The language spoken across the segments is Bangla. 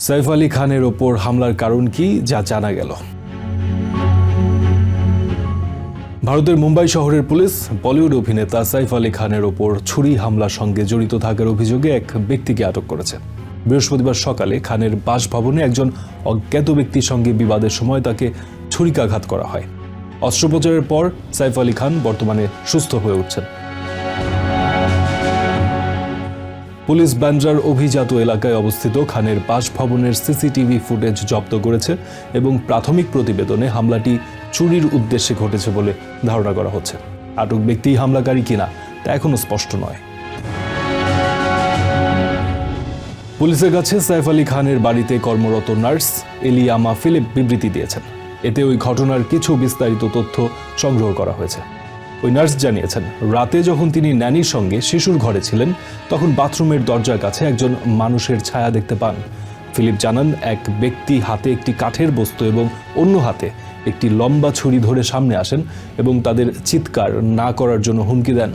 সাইফ আলী খানের ওপর হামলার কারণ কি যা জানা গেল। ভারতের মুম্বাই শহরের পুলিশ, বলিউড অভিনেতা সাইফ আলী খানের ওপর ছুরি হামলার সঙ্গে জড়িত থাকার অভিযোগে এক ব্যক্তিকে আটক করেছে। বৃহস্পতিবার সকালে খানের বাসভবনে একজন অজ্ঞাত ব্যক্তির সঙ্গে বিবাদের সময় তাকে ছুরিকাঘাত করা হয়। অস্ত্রোপচারের পর সাইফ আলী খান বর্তমানে সুস্থ হয়ে উঠছেন। পুলিশ ব্যান্ড্রার অভিজাত এলাকায় অবস্থিত খানের বাসভবনের সিসিটিভি ফুটেজ জব্দ করেছে এবং প্রাথমিক প্রতিবেদনে হামলাটি চুরির উদ্দেশ্যে ঘটেছে বলে ধারণা করা হচ্ছে। আটক ব্যক্তি হামলাকারী কিনা তা এখনও স্পষ্ট নয়। পুলিশের কাছে সাইফ আলী খানের বাড়িতে কর্মরত নার্স এলিয়ামা ফিলিপ বিবৃতি দিয়েছেন। এতে ওই ঘটনার কিছু বিস্তারিত তথ্য সংগ্রহ করা হয়েছে। ওই নার্স জানিয়েছেন, রাতে যখন তিনি ন্যানির সঙ্গে শিশুর ঘরে ছিলেন, তখন বাথরুমের দরজার কাছে একজন মানুষের ছায়া দেখতে পান। ফিলিপ জানান, এক ব্যক্তি হাতে একটি কাঠের বস্তু এবং অন্য হাতে একটি লম্বা ছুরি ধরে সামনে আসেন এবং তাদের চিৎকার না করার জন্য হুমকি দেন।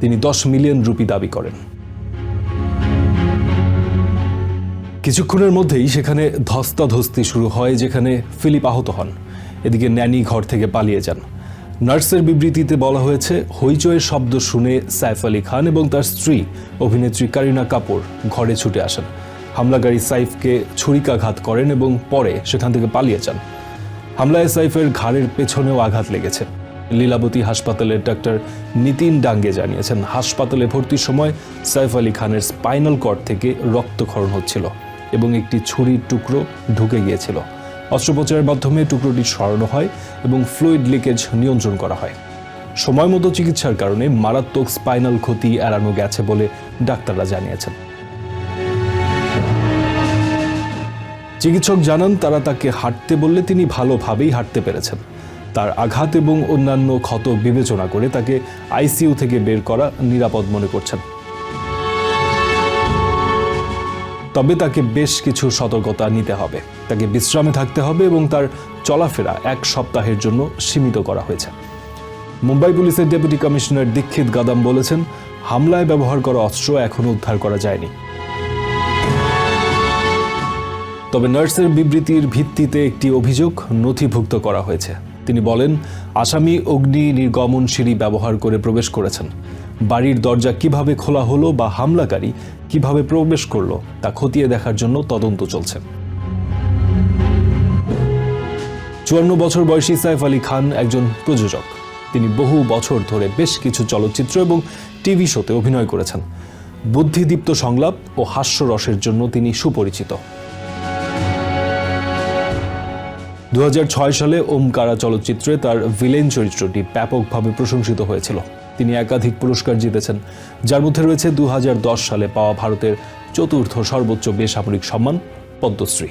তিনি দশ মিলিয়ন রুপি দাবি করেন। কিছুক্ষণের মধ্যেই সেখানে ধস্তাধস্তি শুরু হয়, যেখানে ফিলিপ আহত হন। এদিকে ন্যানি ঘর থেকে পালিয়ে যান। নার্সের বিবৃতিতে বলা হয়েছে হইচয়ের শব্দ শুনে সাইফ আলী খান এবং তার স্ত্রী অভিনেত্রী কারিনা কাপুর ঘরে ছুটে আসেন। হামলাকারী সাইফকে ছুরিকাঘাত করেন এবং পরে সেখান থেকে পালিয়ে যান। হামলায় সাইফের ঘাড়ের পেছনেও আঘাত লেগেছে। লীলাবতী হাসপাতালের ডাক্তার নিতিন ডাঙ্গে জানিয়েছেন, হাসপাতালে ভর্তির সময় সাইফ আলী খানের স্পাইনাল কর্ড থেকে রক্তক্ষরণ হচ্ছিল এবং একটি ছুরির টুকরো ঢুকে গিয়েছিল। অস্ত্রোপচারের মাধ্যমে টুকরোটি সরানো হয় এবং ফ্লুইড লিকেজ নিয়ন্ত্রণ করা হয়। সময় মতো চিকিৎসার কারণে মারাত্মক স্পাইনাল ক্ষতি এড়ানো গেছে বলে ডাক্তাররা জানিয়েছেন। চিকিৎসক জানান, তারা তাকে হাঁটতে বললে তিনি ভালোভাবেই হাঁটতে পেরেছেন। তার আঘাত এবং অন্যান্য ক্ষত বিবেচনা করে তাকে আইসিইউ থেকে বের করা নিরাপদ মনে করছেন। তবে তাকে বেশ কিছু সতর্কতা নিতে হবে। তাকে বিশ্রামে থাকতে হবে এবং তার চলাফেরা এক সপ্তাহের জন্য সীমিত করা হয়েছে। মুম্বাই পুলিশের ডেপুটি কমিশনার দীক্ষিত গাদাম বলেছেন, হামলায় ব্যবহার করা অস্ত্র এখনও উদ্ধার করা যায়নি। তবে নার্সের বিবৃতির ভিত্তিতে একটি অভিযোগ নথিভুক্ত করা হয়েছে। তিনি বলেন, আসামি অগ্নি নির্গমন সিঁড়ি ব্যবহার করে প্রবেশ করেছেন। বাড়ির দরজা কীভাবে খোলা হলো বা হামলাকারী কীভাবে প্রবেশ করল তা খতিয়ে দেখার জন্য তদন্ত চলছে। চুয়ান্ন বছর বয়সী সাইফ আলী খান একজন প্রযোজক। তিনি বহু বছর ধরে বেশ কিছু চলচ্চিত্র এবং টিভি শোতে অভিনয় করেছেন। বুদ্ধিদীপ্ত সংলাপ ও হাস্যরসের জন্য তিনি সুপরিচিত। দু হাজার ছয় সালে ওমকারা চলচ্চিত্রে তার ভিলেন চরিত্রটি ব্যাপকভাবে প্রশংসিত হয়েছিল। তিনি একাধিক পুরস্কার জিতেছেন। যার মধ্যে রয়েছে দু হাজার দশ সালে পাওয়া ভারতের চতুর্থ সর্বোচ্চ বেসামরিক সম্মান, পদ্মশ্রী।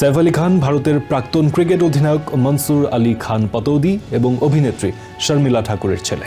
সাইফ আলী খান ভারতের প্রাক্তন ক্রিকেট অধিনায়ক মনসুর আলী খান পতৌদি এবং অভিনেত্রী শর্মিলা ঠাকুরের ছেলে।